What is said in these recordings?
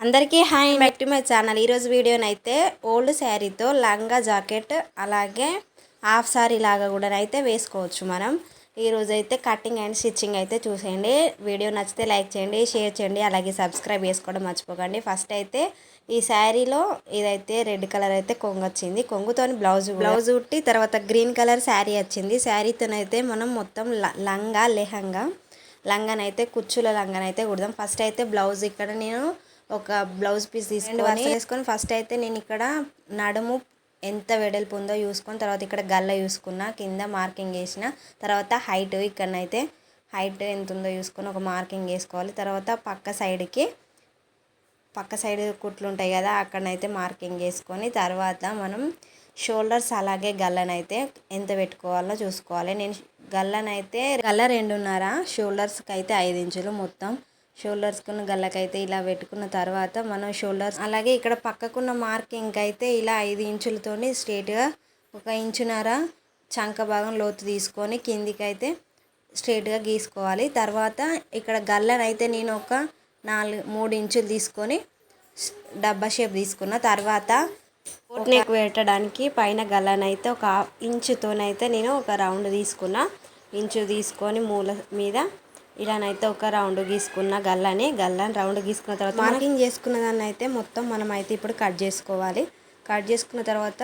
అందరికీ hi back to my channel ఈరోజు వీడియోనైతే ఓల్డ్ శారీతో లంగా జాకెట్ అలాగే హాఫ్ శారీ లాగా కూడా అయితే వేసుకోవచ్చు మనం. ఈరోజు అయితే కటింగ్ అండ్ స్టిచ్చింగ్ అయితే చూసేయండి. వీడియో నచ్చితే లైక్ చేయండి షేర్ చేయండి అలాగే సబ్స్క్రైబ్ చేసుకోవడం మర్చిపోకండి. ఫస్ట్ అయితే ఈ శారీలో ఇదైతే రెడ్ కలర్ అయితే కొంగు వచ్చింది. కొంగుతోని బ్లౌజ్ బ్లౌజ్ ఉట్టి తర్వాత గ్రీన్ కలర్ శారీ వచ్చింది. శారీతోనైతే మనం మొత్తం ల- లంగా లెహంగా లంగానైతే కుచ్చుల లంగానైతే కుడదాం. ఫస్ట్ అయితే బ్లౌజ్ ఇక్కడ నేను ఒక బ్లౌజ్ పీస్ తీసుకొని వేసుకొని ఫస్ట్ అయితే నేను ఇక్కడ నడుము ఎంత వెడల్పు ఉందో చూసుకొని తర్వాత ఇక్కడ గల్ల చూసుకున్నా కింద మార్కింగ్ వేసిన తర్వాత హైట్ ఇక్కడనైతే హైట్ ఎంత ఉందో చూసుకొని ఒక మార్కింగ్ వేసుకోవాలి. తర్వాత పక్క సైడ్కి పక్క సైడ్ కుట్లు ఉంటాయి కదా అక్కడనైతే మార్కింగ్ వేసుకొని తర్వాత మనం షోల్డర్స్ అలాగే గల్లనైతే ఎంత పెట్టుకోవాలో చూసుకోవాలి. నేను గల్లనైతే గల్ల రెండున్నర షోల్డర్స్కి అయితే ఐదు ఇంచులు మొత్తం షోల్డర్స్కున్న గల్లకైతే ఇలా పెట్టుకున్న తర్వాత మనం షోల్డర్స్ అలాగే ఇక్కడ పక్కకున్న మార్కింగ్ అయితే ఇలా ఐదు ఇంచులతోని స్ట్రేట్గా ఒక ఇంచున్నర చంక భాగం లోతు తీసుకొని కిందికి అయితే స్ట్రేట్గా గీసుకోవాలి. తర్వాత ఇక్కడ గల్లనైతే నేను ఒక నాలుగు మూడు ఇంచులు తీసుకొని డబ్బా షేప్ తీసుకున్న తర్వాత నెక్ పెట్టడానికి పైన గల్లనైతే ఒక హాఫ్ ఇంచుతోనైతే నేను ఒక రౌండ్ తీసుకున్న. ఇంచు తీసుకొని మూల మీద ఇలానైతే ఒక రౌండ్ గీసుకున్న గల్లని గల్లని రౌండ్ గీసుకున్న తర్వాత మార్కింగ్ చేసుకున్న దాన్ని అయితే మొత్తం మనం అయితే ఇప్పుడు కట్ చేసుకోవాలి. కట్ చేసుకున్న తర్వాత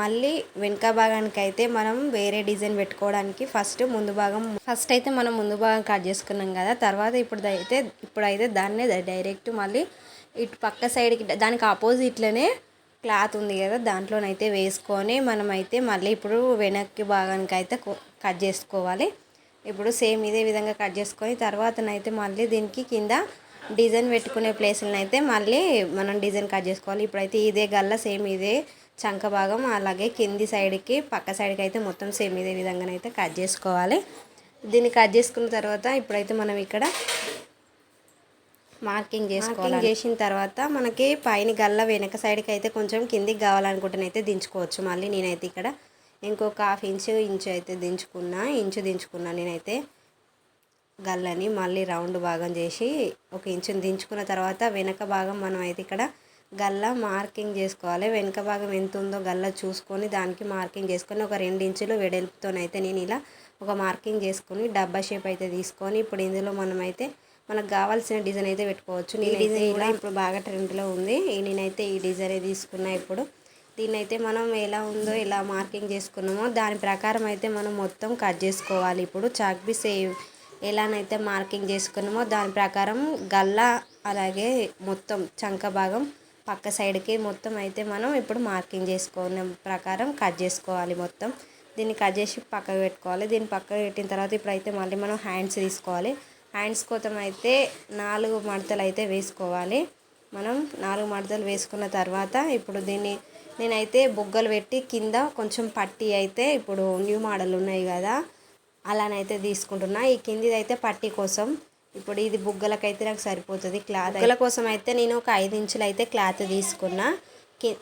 మళ్ళీ వెనక భాగానికి అయితే మనం వేరే డిజైన్ పెట్టుకోవడానికి ఫస్ట్ ముందు భాగం ఫస్ట్ అయితే మనం ముందు భాగం కట్ చేసుకున్నాం కదా తర్వాత ఇప్పుడు అయితే ఇప్పుడైతే దాన్నే డైరెక్ట్ మళ్ళీ ఇటు పక్క సైడ్కి దానికి ఆపోజిట్లోనే క్లాత్ ఉంది కదా దాంట్లోనైతే వేసుకొని మనమైతే మళ్ళీ ఇప్పుడు వెనక్కి భాగానికి అయితే కట్ చేసుకోవాలి. ఇప్పుడు సేమ్ ఇదే విధంగా కట్ చేసుకొని తర్వాతనైతే మళ్ళీ దీనికి కింద డిజైన్ పెట్టుకునే ప్లేసులను అయితే మళ్ళీ మనం డిజైన్ కట్ చేసుకోవాలి. ఇప్పుడైతే ఇదే గల్ల సేమ్ ఇదే చంక భాగం అలాగే కింది సైడ్కి పక్క సైడ్కి అయితే మొత్తం సేమ్ ఇదే విధంగానైతే కట్ చేసుకోవాలి. దీన్ని కట్ చేసుకున్న తర్వాత ఇప్పుడైతే మనం ఇక్కడ మార్కింగ్ చేసుకోవాలి. చేసిన తర్వాత మనకి పైన గల్ల వెనక సైడ్కి అయితే కొంచెం కిందికి కావాలనుకుంటేనైతే దించుకోవచ్చు. మళ్ళీ నేనైతే ఇక్కడ ఇంకొక హాఫ్ ఇంచు ఇంచు అయితే దించుకున్నా ఇంచు దించుకున్నా నేనైతే గల్లని మళ్ళీ రౌండ్ భాగం చేసి ఒక ఇంచుని దించుకున్న తర్వాత వెనక భాగం మనం అయితే ఇక్కడ గల్ల మార్కింగ్ చేసుకోవాలి. వెనక భాగం ఎంత ఉందో గల్ల చూసుకొని దానికి మార్కింగ్ చేసుకొని ఒక రెండు ఇంచులు వెడల్పుతోనైతే నేను ఇలా ఒక మార్కింగ్ చేసుకొని డబ్బా షేప్ అయితే తీసుకొని ఇప్పుడు ఇందులో మనం అయితే మనకు కావాల్సిన డిజైన్ అయితే పెట్టుకోవచ్చు. ఈ డిజైన్ కూడా ఇప్పుడు బాగా ట్రెండ్లో ఉంది. నేనైతే ఈ డిజైన్ తీసుకున్నా ఇప్పుడు. దీన్ని అయితే మనం ఎలా ఉందో ఎలా మార్కింగ్ చేసుకున్నామో దాని ప్రకారం అయితే మనం మొత్తం కట్ చేసుకోవాలి. ఇప్పుడు చాక్ పీస్ ఎలానైతే మార్కింగ్ చేసుకున్నామో దాని ప్రకారం గల్ల అలాగే మొత్తం చంక భాగం పక్క సైడ్కి మొత్తం అయితే మనం ఇప్పుడు మార్కింగ్ చేసుకున్న ప్రకారం కట్ చేసుకోవాలి మొత్తం. దీన్ని కట్ చేసి పక్కకు పెట్టుకోవాలి. దీన్ని పక్కకు పెట్టిన తర్వాత ఇప్పుడైతే మళ్ళీ మనం హ్యాండ్స్ తీసుకోవాలి. హ్యాండ్స్ కోసం అయితే నాలుగు మడతలు అయితే వేసుకోవాలి. మనం నాలుగు మడతలు వేసుకున్న తర్వాత ఇప్పుడు దీన్ని నేనైతే బుగ్గలు పెట్టి కింద కొంచెం పట్టి అయితే ఇప్పుడు న్యూ మోడల్ ఉన్నాయి కదా అలానైతే తీసుకుంటున్నా. ఈ కిందిది అయితే పట్టి కోసం. ఇప్పుడు ఇది బుగ్గలకైతే నాకు సరిపోతుంది క్లాత్. బుగ్గల కోసం అయితే నేను ఒక ఐదు ఇంచులు అయితే క్లాత్ తీసుకున్నా.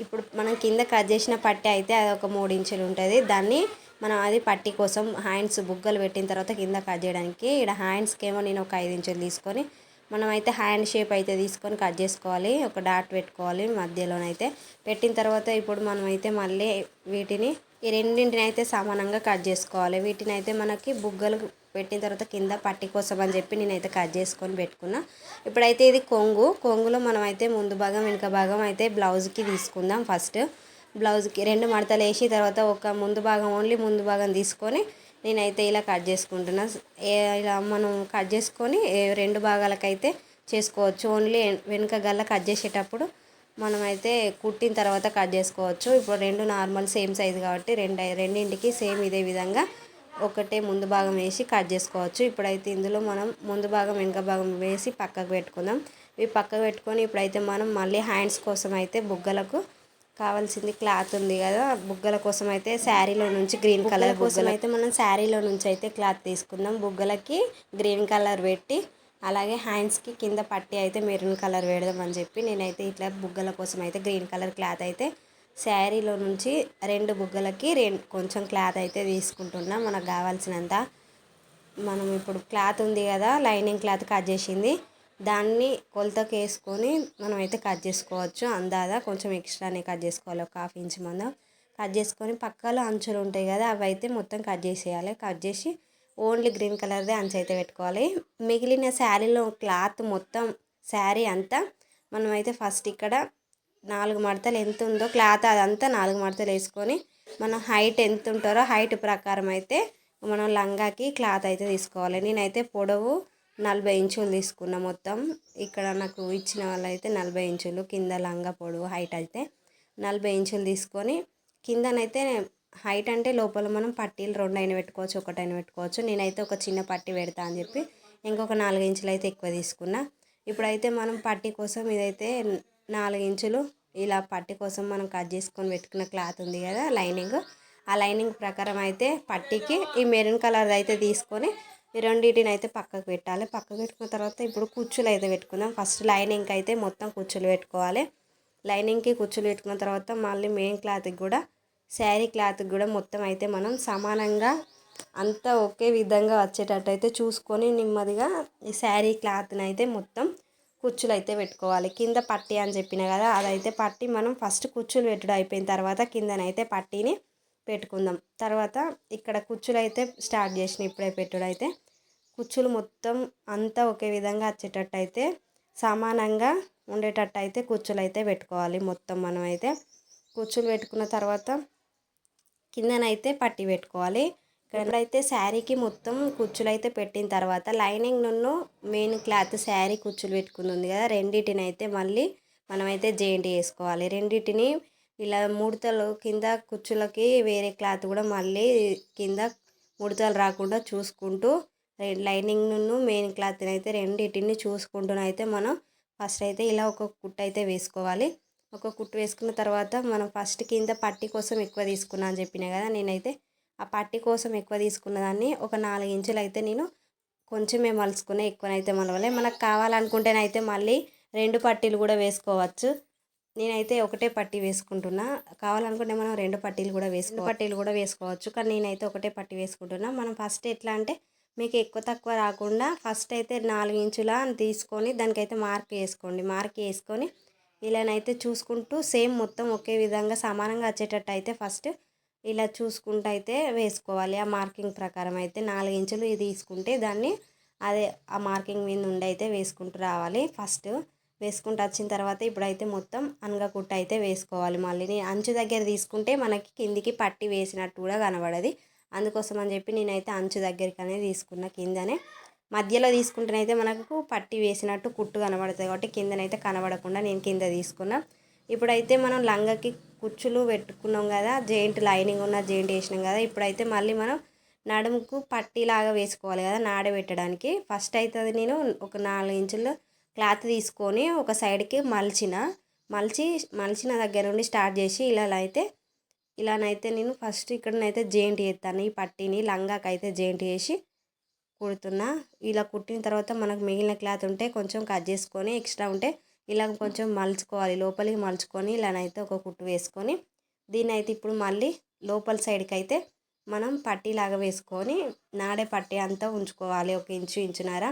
ఇప్పుడు మనం కింద కట్ చేసిన పట్టి అయితే అది ఒక మూడు ఇంచులు ఉంటుంది. దాన్ని మనం అది పట్టి కోసం హ్యాండ్స్ బుగ్గలు పెట్టిన తర్వాత కింద కట్ చేయడానికి. ఇక్కడ హ్యాండ్స్కి ఏమో నేను ఒక ఐదు ఇంచులు తీసుకొని మనమైతే హ్యాండ్ షేప్ అయితే తీసుకొని కట్ చేసుకోవాలి. ఒక డాట్ పెట్టుకోవాలి మధ్యలోనైతే. పెట్టిన తర్వాత ఇప్పుడు మనమైతే మళ్ళీ వీటిని ఈ రెండింటిని అయితే సమానంగా కట్ చేసుకోవాలి. వీటిని అయితే మనకి బుగ్గలు పెట్టిన తర్వాత కింద పట్టి కోసం అని చెప్పి నేనైతే కట్ చేసుకొని పెట్టుకున్నా. ఇప్పుడైతే ఇది కొంగు. కొంగులో మనమైతే ముందు భాగం వెనుక భాగం అయితే బ్లౌజ్కి తీసుకుందాం ఫస్ట్. బ్లౌజ్కి రెండు మడతలు వేసి తర్వాత ఒక ముందు భాగం ఓన్లీ ముందు భాగం తీసుకొని నేనైతే ఇలా కట్ చేసుకుంటున్నా. ఇలా మనం కట్ చేసుకొని రెండు భాగాలకైతే చేసుకోవచ్చు. ఓన్లీ వెనుక గల్ల కట్ చేసేటప్పుడు మనమైతే కుట్టిన తర్వాత కట్ చేసుకోవచ్చు. ఇప్పుడు రెండు నార్మల్ సేమ్ సైజు కాబట్టి రెండు రెండింటికి సేమ్ ఇదే విధంగా ఒకటే ముందు భాగం వేసి కట్ చేసుకోవచ్చు. ఇప్పుడైతే ఇందులో మనం ముందు భాగం వెనుక భాగం వేసి పక్కకు పెట్టుకుందాం. ఇవి పక్కకు పెట్టుకొని ఇప్పుడైతే మనం మళ్ళీ హ్యాండ్స్ కోసం అయితే బుగ్గలకు కావాల్సింది క్లాత్ ఉంది కదా బుగ్గల కోసం అయితే శారీలో నుంచి గ్రీన్ కలర్ కోసం అయితే మనం శారీలో నుంచి అయితే క్లాత్ తీసుకుందాం. బుగ్గలకి గ్రీన్ కలర్ పెట్టి అలాగే హ్యాండ్స్కి కింద పట్టి అయితే మెరూన్ కలర్ పెడదామని చెప్పి నేనైతే ఇట్లా బుగ్గల కోసం అయితే గ్రీన్ కలర్ క్లాత్ అయితే శారీలో నుంచి రెండు బుగ్గలకి రెండు కొంచెం క్లాత్ అయితే తీసుకుంటున్నా. మనకు కావాల్సినంత మనం ఇప్పుడు క్లాత్ ఉంది కదా లైనింగ్ క్లాత్ కట్ చేసింది. దాన్ని కొలతకు వేసుకొని మనం అయితే కట్ చేసుకోవచ్చు. అందాదా కొంచెం ఎక్స్ట్రానే కట్ చేసుకోవాలి. ఒక హాఫ్ ఇంచ్ మందం కట్ చేసుకొని పక్కలో అంచులు ఉంటాయి కదా అవి అయితే మొత్తం కట్ చేసేయాలి. కట్ చేసి ఓన్లీ గ్రీన్ కలర్దే అంచు అయితే పెట్టుకోవాలి. మిగిలిన శారీలో క్లాత్ మొత్తం శారీ అంతా మనమైతే ఫస్ట్ ఇక్కడ నాలుగు మడతలు ఎంత ఉందో క్లాత్ అదంతా నాలుగు మడతలు వేసుకొని మనం హైట్ ఎంత ఉంటారో హైట్ ప్రకారం అయితే మనం లంగాకి క్లాత్ అయితే తీసుకోవాలి. నేనైతే పొడవు నలభై ఇంచులు తీసుకున్న మొత్తం. ఇక్కడ నాకు ఇచ్చిన వాళ్ళైతే నలభై ఇంచులు కింద లంగా పొడవు హైట్ అయితే నలభై ఇంచులు తీసుకొని కిందనైతే హైట్ అంటే లోపల మనం పట్టీలు రెండు అయిన పెట్టుకోవచ్చు ఒకటైన పెట్టుకోవచ్చు. నేనైతే ఒక చిన్న పట్టీ పెడతా అని చెప్పి ఇంకొక నాలుగు ఇంచులు అయితే ఎక్కువ తీసుకున్నా. ఇప్పుడైతే మనం పట్టీ కోసం ఇదైతే నాలుగు ఇంచులు ఇలా పట్టీ కోసం మనం కట్ చేసుకొని పెట్టుకున్న క్లాత్ ఉంది కదా లైనింగ్ ఆ లైనింగ్ ప్రకారం అయితే పట్టీకి ఈ మెరూన్ కలర్ అయితే తీసుకొని ఈ రెండింటిని అయితే పక్కకు పెట్టాలి. పక్కకు పెట్టుకున్న తర్వాత ఇప్పుడు కుచ్చులు అయితే పెట్టుకుందాం. ఫస్ట్ లైనింగ్కి అయితే మొత్తం కుచ్చులు పెట్టుకోవాలి. లైనింగ్కి కుచ్చులు పెట్టుకున్న తర్వాత మళ్ళీ మెయిన్ క్లాత్కి కూడా శారీ క్లాత్కి కూడా మొత్తం అయితే మనం సమానంగా అంతా ఒకే విధంగా వచ్చేటట్టు అయితే చూసుకొని నెమ్మదిగా ఈ శారీ క్లాత్ని అయితే మొత్తం కుచ్చులు అయితే పెట్టుకోవాలి. కింద పట్టి అని చెప్పిన కదా అదైతే పట్టి మనం ఫస్ట్ కుచ్చులు పెట్టుడు అయిపోయిన తర్వాత కిందనైతే పట్టీని పెట్టుకుందాం. తర్వాత ఇక్కడ కుచ్చులు అయితే స్టార్ట్ చేసిన ఇప్పుడే పెట్టుడు అయితే. కుచ్చులు మొత్తం అంతా ఒకే విధంగా వచ్చేటట్టు అయితే సమానంగా ఉండేటట్టు అయితే కుచ్చులు అయితే పెట్టుకోవాలి మొత్తం మనం అయితే కుచ్చులు పెట్టుకున్న తర్వాత కిందనైతే పట్టి పెట్టుకోవాలి. ఇక్కడైతే శారీకి మొత్తం కుచ్చులు అయితే పెట్టిన తర్వాత లైనింగ్ నున్ను మెయిన్ క్లాత్ శారీ కుచ్చులు పెట్టుకుంది ఉంది కదా రెండింటిని అయితే మళ్ళీ మనమైతే జాయింట్ వేసుకోవాలి రెండింటిని ఇలా ముడతలు కింద కుచ్చులకి వేరే క్లాత్ కూడా మళ్ళీ కింద ముడతలు రాకుండా చూసుకుంటూ లైనింగ్ నున్ను మెయిన్ క్లాత్ని అయితే రెండింటిని చూసుకుంటూనైతే మనం ఫస్ట్ అయితే ఇలా ఒక కుట్టు అయితే వేసుకోవాలి. ఒక కుట్టు వేసుకున్న తర్వాత మనం ఫస్ట్ కింద పట్టి కోసం ఎక్కువ తీసుకున్నా అని చెప్పిన కదా నేనైతే ఆ పట్టి కోసం ఎక్కువ తీసుకున్న దాన్ని ఒక నాలుగు ఇంచులు అయితే నేను కొంచెమే మలుచుకునే ఎక్కువనైతే మలవలే. మనకు కావాలనుకుంటేనైతే మళ్ళీ రెండు పట్టీలు కూడా వేసుకోవచ్చు. నేనైతే ఒకటే పట్టీ వేసుకుంటున్నా. కావాలనుకుంటే మనం రెండు పట్టీలు కూడా వేసుకో పట్టీలు కూడా వేసుకోవచ్చు. కానీ నేనైతే ఒకటే పట్టీ వేసుకుంటున్నా. మనం ఫస్ట్ ఎట్లా అంటే మీకు ఎక్కువ తక్కువ రాకుండా ఫస్ట్ అయితే నాలుగు ఇంచుల తీసుకొని దానికైతే మార్క్ వేసుకోండి. మార్క్ వేసుకొని ఇలానైతే చూసుకుంటూ సేమ్ మొత్తం ఒకే విధంగా సమానంగా వచ్చేటట్టు అయితే ఫస్ట్ ఇలా చూసుకుంటూ అయితే వేసుకోవాలి. ఆ మార్కింగ్ ప్రకారం అయితే నాలుగు ఇంచులు తీసుకుంటే దాన్ని అదే ఆ మార్కింగ్ మీద నుండి అయితే వేసుకుంటూ రావాలి. ఫస్ట్ వేసుకుంటూ వచ్చిన తర్వాత ఇప్పుడైతే మొత్తం అనగకుట్ట అయితే వేసుకోవాలి. మళ్ళీ అంచు దగ్గర తీసుకుంటే మనకి కిందికి పట్టి వేసినట్టు కూడా కనబడది. అందుకోసం అని చెప్పి నేనైతే అంచు దగ్గరికి అనేది తీసుకున్న కిందనే. మధ్యలో తీసుకుంటేనైతే మనకు పట్టి వేసినట్టు కుట్టు కనబడుతుంది కాబట్టి కిందనైతే కనబడకుండా నేను కింద తీసుకున్నా. ఇప్పుడైతే మనం లంగకి కుచ్చులు పెట్టుకున్నాం కదా జెయింట్ లైనింగ్ ఉన్న జెయింట్ వేసినాం కదా ఇప్పుడైతే మళ్ళీ మనం నడుముకు పట్టీలాగా వేసుకోవాలి కదా నాడబెట్టడానికి ఫస్ట్ అయితే అది నేను ఒక నాలుగు ఇంచులు క్లాత్ తీసుకొని ఒక సైడ్కి మలిచిన మలిచి మలిచిన దగ్గర నుండి స్టార్ట్ చేసి ఇలా అయితే ఇలానైతే నేను ఫస్ట్ ఇక్కడనైతే జాయింట్ చేస్తాను ఈ పట్టీని లంగాకి అయితే జాయింట్ చేసి కుడుతున్నా. ఇలా కుట్టిన తర్వాత మనకు మిగిలిన క్లాత్ ఉంటే కొంచెం కట్ చేసుకొని ఎక్స్ట్రా ఉంటే ఇలా కొంచెం మలుచుకోవాలి. లోపలికి మలుచుకొని ఇలానైతే ఒక కుట్టు వేసుకొని దీని అయితే ఇప్పుడు మళ్ళీ లోపల సైడ్కి అయితే మనం పట్టీలాగా వేసుకొని నాడే పట్టీ అంతా ఉంచుకోవాలి. ఒక ఇంచు ఇంచున్నర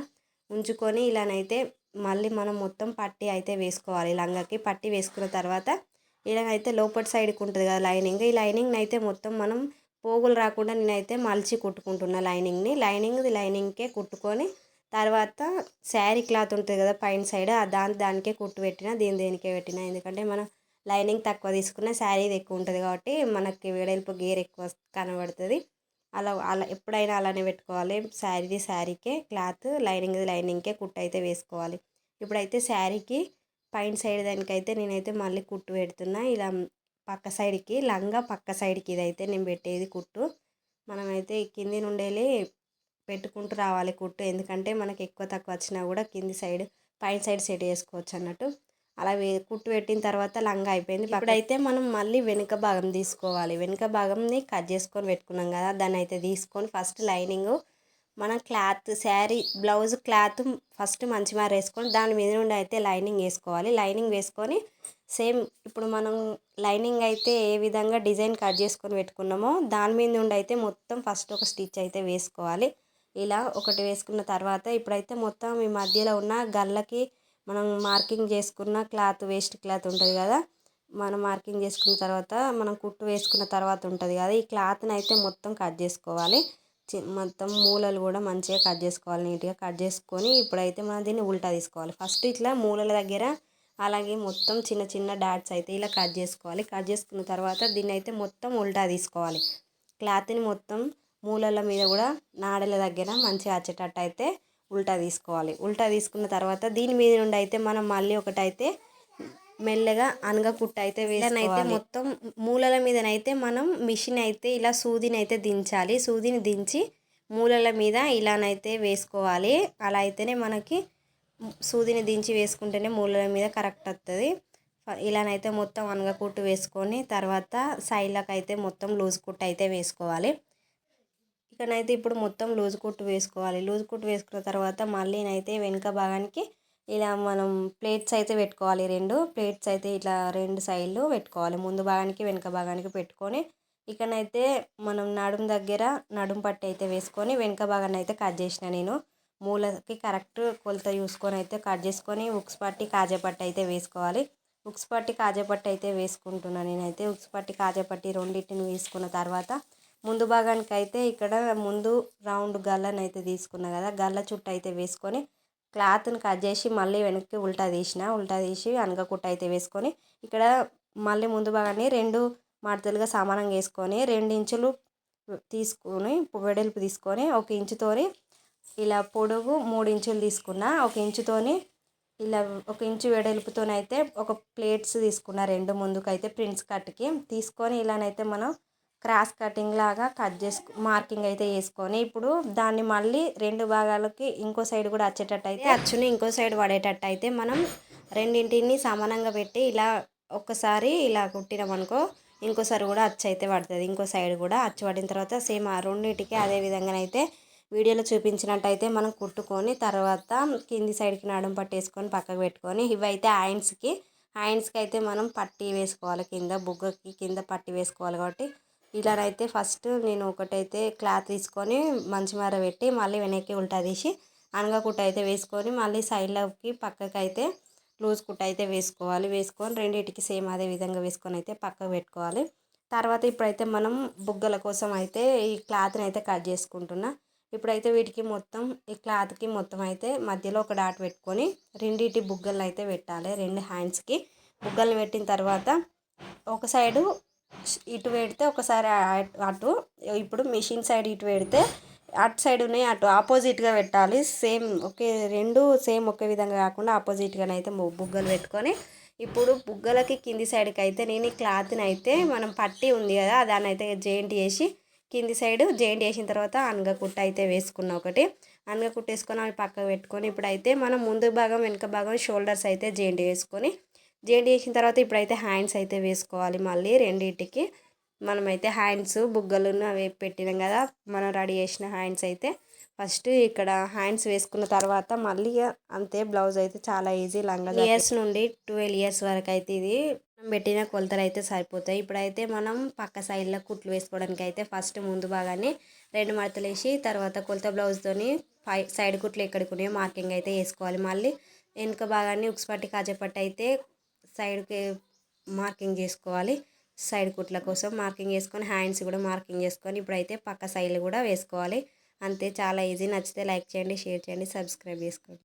ఉంచుకొని ఇలానైతే మళ్ళీ మనం మొత్తం పట్టీ అయితే వేసుకోవాలి. లంగాకి పట్టీ వేసుకున్న తర్వాత ఇలాగైతే లోపల సైడ్కి ఉంటుంది కదా లైనింగ్ ఈ లైనింగ్ని అయితే మొత్తం మనం పోగులు రాకుండా నేనైతే మలిచి కుట్టుకుంటున్నా లైనింగ్ని లైనింగ్ లైనింగ్కే కుట్టుకొని తర్వాత శారీ క్లాత్ ఉంటుంది కదా పైన సైడ్ దాని దానికే కుట్టు పెట్టిన దీని దేనికే పెట్టిన. ఎందుకంటే మనం లైనింగ్ తక్కువ తీసుకున్న శారీ ఎక్కువ ఉంటుంది కాబట్టి మనకి వెడల్పు గేర్ ఎక్కువ కనబడుతుంది. అలా అలా ఎప్పుడైనా అలానే పెట్టుకోవాలి. శారీది శారీకే క్లాత్ లైనింగ్ లైనింగ్కే కుట్టు అయితే వేసుకోవాలి. ఇప్పుడైతే శారీకి పైన సైడ్ దానికైతే నేనైతే మళ్ళీ కుట్టు పెడుతున్నా. ఇలా పక్క సైడ్కి లంగా పక్క సైడ్కి ఇదైతే నేను పెట్టేది కుట్టు. మనమైతే కింది నుండేలే పెట్టుకుంటూ రావాలి కుట్టు. ఎందుకంటే మనకి ఎక్కువ తక్కువ వచ్చినా కూడా కింది సైడ్ పైన సైడ్ సెట్ చేసుకోవచ్చు అన్నట్టు. అలా కుట్టు పెట్టిన తర్వాత లంగా అయిపోయింది. ఇప్పుడైతే మనం మళ్ళీ వెనుక భాగం తీసుకోవాలి. వెనుక భాగంని కట్ చేసుకొని పెట్టుకున్నాం కదా దాన్ని అయితే తీసుకొని ఫస్ట్ లైనింగ్ మనం cloth sari blouse cloth first మంచి మారు వేసుకొని దాని మీద నుండి అయితే లైనింగ్ వేసుకోవాలి. లైనింగ్ వేసుకొని సేమ్ ఇప్పుడు మనం లైనింగ్ అయితే ఏ విధంగా డిజైన్ కట్ చేసుకొని పెట్టుకున్నామో దాని మీద నుండి అయితే మొత్తం ఫస్ట్ ఒక స్టిచ్ అయితే వేసుకోవాలి. ఇలా ఒకటి వేసుకున్న తర్వాత ఇప్పుడైతే మొత్తం ఈ మధ్యలో ఉన్న గల్లకి మనం మార్కింగ్ చేసుకున్న క్లాత్ వేస్ట్ క్లాత్ ఉంటుంది కదా? మనం మార్కింగ్ చేసుకున్న తర్వాత మనం కుట్టు వేసుకున్న తర్వాత ఉంటుంది కదా? ఈ క్లాత్ని అయితే మొత్తం కట్ చేసుకోవాలి. మొత్తం మూలలు కూడా మంచిగా కట్ చేసుకోవాలి నీట్గా కట్ చేసుకొని ఇప్పుడైతే మనం దీన్ని ఉల్టా తీసుకోవాలి. ఫస్ట్ ఇట్లా మూలల దగ్గర అలాగే మొత్తం చిన్న చిన్న డాట్స్ అయితే ఇలా కట్ చేసుకోవాలి. కట్ చేసుకున్న తర్వాత దీన్ని అయితే మొత్తం ఉల్టా తీసుకోవాలి. క్లాత్ని మొత్తం మూలల మీద కూడా నాడల దగ్గర మంచిగా వచ్చేటట్టు అయితే ఉల్టా తీసుకోవాలి. ఉల్టా తీసుకున్న తర్వాత దీని మీద నుండి అయితే మనం మళ్ళీ ఒకటైతే మెల్లగా అనగకుట్ట అయితే వేసినైతే మొత్తం మూలల మీదనైతే మనం మిషన్ అయితే ఇలా సూదిని అయితే దించాలి. సూదిని దించి మూలల మీద ఇలానైతే వేసుకోవాలి. అలా అయితేనే మనకి సూదిని దించి వేసుకుంటేనే మూలల మీద కరెక్ట్ వస్తుంది ఇలానైతే మొత్తం అనగకుట్టు వేసుకొని తర్వాత సైడ్లకు అయితే మొత్తం లూజ్ కుట్టు అయితే వేసుకోవాలి. ఇక్కడనైతే ఇప్పుడు మొత్తం లూజ్ కుట్టు వేసుకోవాలి. లూజ్ కుట్టు వేసుకున్న తర్వాత మళ్ళీ అయితే వెనుక భాగానికి ఇలా మనం ప్లేట్స్ అయితే పెట్టుకోవాలి రెండు. ప్లేట్స్ అయితే ఇట్లా రెండు సైడ్లు పెట్టుకోవాలి. ముందు భాగానికి వెనుక భాగానికి పెట్టుకొని ఇక్కడనైతే మనం నడుం దగ్గర నడుం పట్టి అయితే వేసుకొని వెనుక భాగాన్ని అయితే కట్ చేసిన నేను. మూలకి కరెక్ట్ కొలత చూసుకొని అయితే కట్ చేసుకొని ఉక్స్ పట్టి కాజాపట్టి అయితే వేసుకోవాలి. ఉక్స్ పట్టి కాజాపట్టి అయితే వేసుకుంటున్నాను నేనైతే. ఉక్స్ పట్టి కాజాపట్టి రెండింటిని వేసుకున్న తర్వాత ముందు భాగానికి అయితే ఇక్కడ ముందు రౌండ్ గల్లను అయితే తీసుకున్నా కదా గల్ల చుట్టూ అయితే వేసుకొని క్లాత్ని కట్ చేసి మళ్ళీ వెనక్కి ఉల్టా తీసిన ఉల్టా తీసి అనగకుట్ట అయితే వేసుకొని ఇక్కడ మళ్ళీ ముందు భాగాన్ని రెండు మడతలుగా సమానంగా వేసుకొని రెండు ఇంచులు తీసుకొని వెడల్పు తీసుకొని ఒక ఇంచుతోని ఇలా పొడుగు మూడు ఇంచులు తీసుకున్న ఒక ఇంచుతోని ఇలా ఒక ఇంచు వెడల్పుతోనైతే ఒక ప్లేట్స్ తీసుకున్న రెండు ముందుకైతే ప్రింట్స్ కట్కి తీసుకొని ఇలానైతే మనం క్రాస్ కటింగ్ లాగా కట్ చేసుకు మార్కింగ్ అయితే వేసుకొని ఇప్పుడు దాన్ని మళ్ళీ రెండు భాగాలకి ఇంకో సైడ్ కూడా వచ్చేటట్టు అయితే అచ్చుని ఇంకో సైడ్ పడేటట్టు అయితే మనం రెండింటిని సమానంగా పెట్టి ఇలా ఒక్కసారి ఇలా కుట్టినామనుకో ఇంకోసారి కూడా అచ్చు అయితే పడుతుంది. ఇంకో సైడ్ కూడా అచ్చు పడిన తర్వాత సేమ్ ఆ రెండింటికి అదే విధంగానైతే వీడియోలో చూపించినట్టయితే మనం కుట్టుకొని తర్వాత కింది సైడ్కి నడుము పట్టేసుకొని పక్కకు పెట్టుకొని ఇవైతే హ్యాండ్స్కి హ్యాండ్స్కి అయితే మనం పట్టి వేసుకోవాలి. కింద బుగ్గకి కింద పట్టి వేసుకోవాలి కాబట్టి ఇలానైతే ఫస్ట్ నేను ఒకటైతే క్లాత్ తీసుకొని మంచి మర పెట్టి మళ్ళీ వెనక్కి ఉల్టా తీసి అనగ కుట్ట అయితే వేసుకొని మళ్ళీ సైడ్లోకి పక్కకి అయితే లూజ్ కుట్ట అయితే వేసుకోవాలి. వేసుకొని రెండింటికి సేమ్ అదే విధంగా వేసుకొని అయితే పక్కకు పెట్టుకోవాలి. తర్వాత ఇప్పుడైతే మనం బుగ్గల కోసం అయితే ఈ క్లాత్ని అయితే కట్ చేసుకుంటున్నా. ఇప్పుడైతే వీటికి మొత్తం ఈ క్లాత్కి మొత్తం అయితే మధ్యలో ఒక డాట్ పెట్టుకొని రెండింటి బుగ్గలు అయితే పెట్టాలి. రెండు హ్యాండ్స్కి బుగ్గలు పెట్టిన తర్వాత ఒక సైడు ఇటు పెడితే ఒకసారి అటు ఇప్పుడు మిషన్ సైడ్ ఇటు పెడితే అటు సైడ్ ఉన్నాయి అటు ఆపోజిట్గా పెట్టాలి. సేమ్ ఒకే రెండు సేమ్ ఒకే విధంగా కాకుండా ఆపోజిట్గానే అయితే బుగ్గలు పెట్టుకొని ఇప్పుడు బుగ్గలకి కింది సైడ్కి అయితే నేను ఈ క్లాత్ని అయితే మనం పట్టి ఉంది కదా దాన్ని అయితే జాయింట్ చేసి కింది సైడ్ జాయింట్ చేసిన తర్వాత అనగ కుట్ట అయితే వేసుకున్న ఒకటి. అనగ కుట్ట వేసుకొని అవి పక్కకు పెట్టుకొని ఇప్పుడైతే మనం ముందు భాగం వెనుక భాగం షోల్డర్స్ అయితే జాయింట్ చేసుకొని జాయింట్ చేసిన తర్వాత ఇప్పుడైతే హ్యాండ్స్ అయితే వేసుకోవాలి మళ్ళీ రెండింటికి. మనమైతే హ్యాండ్స్ బుగ్గలు అవి పెట్టినాం కదా మనం రెడీ చేసిన హ్యాండ్స్ అయితే. ఫస్ట్ ఇక్కడ హ్యాండ్స్ వేసుకున్న తర్వాత మళ్ళీ అంతే బ్లౌజ్ అయితే చాలా ఈజీ లంగా ఇయర్స్ నుండి ట్వెల్వ్ ఇయర్స్ వరకు అయితే ఇది పెట్టిన కొలతలు అయితే సరిపోతాయి. ఇప్పుడైతే మనం పక్క సైడ్లో కుట్లు వేసుకోవడానికి అయితే ఫస్ట్ ముందు బాగానే రెండు మడతలు వేసి తర్వాత కొలత బ్లౌజ్తోని పై సైడ్ కుట్లు ఎక్కడికి మార్కింగ్ అయితే వేసుకోవాలి. మళ్ళీ వెనుక భాగాన్ని ఉక్స్పట్టి కాజపట్టి అయితే సైడ్కి మార్కింగ్ చేసుకోవాలి. సైడ్ కుట్ల కోసం మార్కింగ్ చేసుకొని హ్యాండ్స్ కూడా మార్కింగ్ చేసుకొని ఇప్పుడైతే పక్క సైడ్లు కూడా వేసుకోవాలి. అంతే చాలా ఈజీ. నచ్చితే లైక్ చేయండి షేర్ చేయండి సబ్స్క్రైబ్ చేసుకోండి.